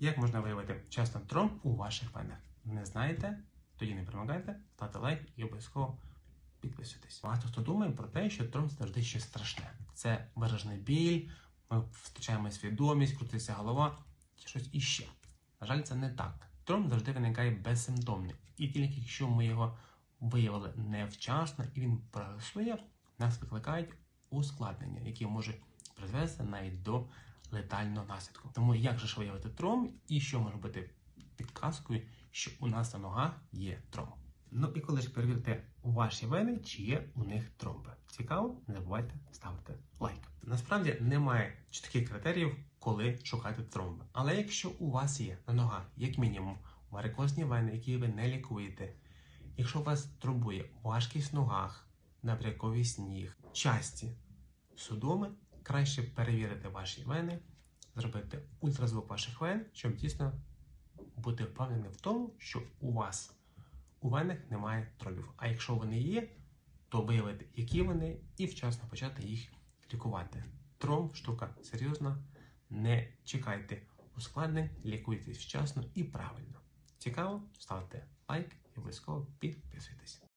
Як можна виявити вчасно тромб у ваших венах? Не знаєте? Тоді не перемагайте, ставте лайк і обов'язково підписуйтесь. Багато хто думає про те, що тромб завжди щось страшне. Це виражений біль, ми втрачаємо свідомість, крутиться голова щось іще. На жаль, це не так. Тромб завжди виникає безсимптомний. І тільки якщо ми його виявили невчасно і він прогресує, нас викликають ускладнення, які можуть призвести навіть до летального наслідку. Тому як же ж виявити тромб і що може бути підказкою, що у нас на ногах є тромб. Ну і коли ж перевірте ваші вени, чи є у них тромби. Цікаво, не забувайте ставити лайк. Насправді немає чітких критеріїв, коли шукати тромби. Але якщо у вас є на ногах, як мінімум, варикозні вени, які ви не лікуєте, якщо у вас турбує важкість в ногах, набряковий сніг, часті судоми, краще перевірити ваші вени, зробити ультразвук ваших вен, щоб дійсно бути впевненим в тому, що у вас у венах немає тромбів. А якщо вони є, то виявити, які вони, і вчасно почати їх лікувати. Тромб штука серйозна. Не чекайте ускладнень, лікуйтесь вчасно і правильно. Цікаво? Ставте лайк і обов'язково підписуйтесь.